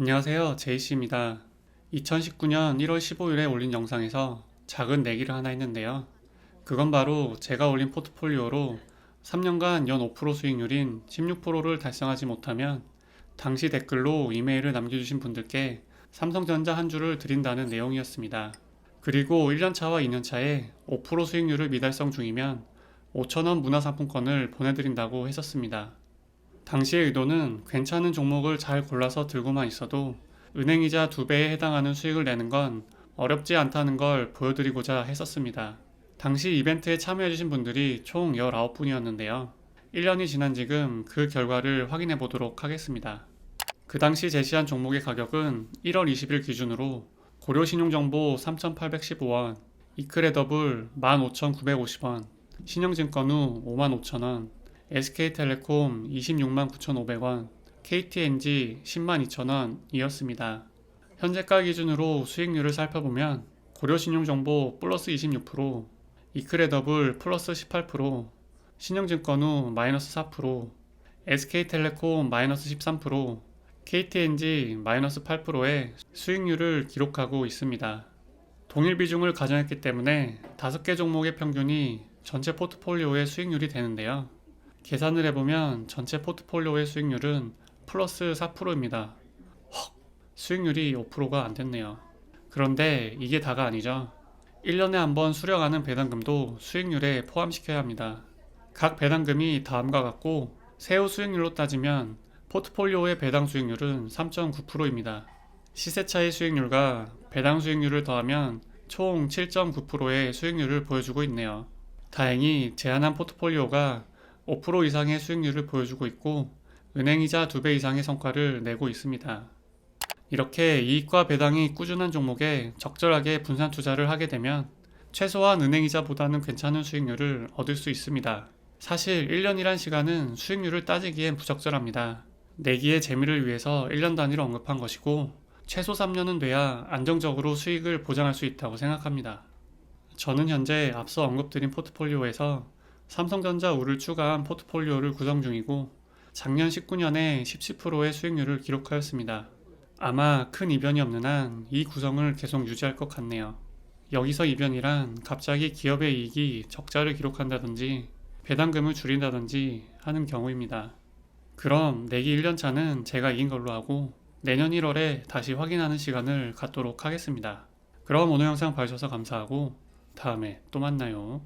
안녕하세요. 제이씨입니다. 2019년 1월 15일에 올린 영상에서 작은 내기를 하나 했는데요. 그건 바로 제가 올린 포트폴리오로 3년간 연 5% 수익률인 16%를 달성하지 못하면 당시 댓글로 이메일을 남겨주신 분들께 삼성전자 한 주를 드린다는 내용이었습니다. 그리고 1년차와 2년차에 5% 수익률을 미달성 중이면 5천원 문화상품권을 보내드린다고 했었습니다. 당시의 의도는 괜찮은 종목을 잘 골라서 들고만 있어도 은행이자 두 배에 해당하는 수익을 내는 건 어렵지 않다는 걸 보여드리고자 했었습니다. 당시 이벤트에 참여해주신 분들이 총 19분이었는데요. 1년이 지난 지금 그 결과를 확인해 보도록 하겠습니다. 그 당시 제시한 종목의 가격은 1월 20일 기준으로 고려신용정보 3,815원, 이크레더블 15,950원, 신영증권우 55,000원, SK텔레콤 26만 9,500원, KTNG 10만 2천원 이었습니다. 현재가 기준으로 수익률을 살펴보면 고려신용정보 플러스 26%, 이크레더블 플러스 18%, 신영증권우 마이너스 4%, SK텔레콤 마이너스 13%, KTNG 마이너스 8%의 수익률을 기록하고 있습니다. 동일 비중을 가정했기 때문에 5개 종목의 평균이 전체 포트폴리오의 수익률이 되는데요. 계산을 해보면 전체 포트폴리오의 수익률은 플러스 4%입니다. 헉, 수익률이 5%가 안 됐네요. 그런데 이게 다가 아니죠. 1년에 한 번 수령하는 배당금도 수익률에 포함시켜야 합니다. 각 배당금이 다음과 같고 세후 수익률로 따지면 포트폴리오의 배당 수익률은 3.9%입니다. 시세차의 수익률과 배당 수익률을 더하면 총 7.9%의 수익률을 보여주고 있네요. 다행히 제한한 포트폴리오가 5% 이상의 수익률을 보여주고 있고 은행이자 2배 이상의 성과를 내고 있습니다. 이렇게 이익과 배당이 꾸준한 종목에 적절하게 분산 투자를 하게 되면 최소한 은행이자보다는 괜찮은 수익률을 얻을 수 있습니다. 사실 1년이란 시간은 수익률을 따지기엔 부적절합니다. 내기의 재미를 위해서 1년 단위로 언급한 것이고 최소 3년은 돼야 안정적으로 수익을 보장할 수 있다고 생각합니다. 저는 현재 앞서 언급드린 포트폴리오에서 삼성전자 우를 추가한 포트폴리오를 구성 중이고 작년 19년에 17%의 수익률을 기록하였습니다. 아마 큰 이변이 없는 한 이 구성을 계속 유지할 것 같네요. 여기서 이변이란 갑자기 기업의 이익이 적자를 기록한다든지 배당금을 줄인다든지 하는 경우입니다. 그럼 내기 1년차는 제가 이긴 걸로 하고 내년 1월에 다시 확인하는 시간을 갖도록 하겠습니다. 그럼 오늘 영상 봐주셔서 감사하고 다음에 또 만나요.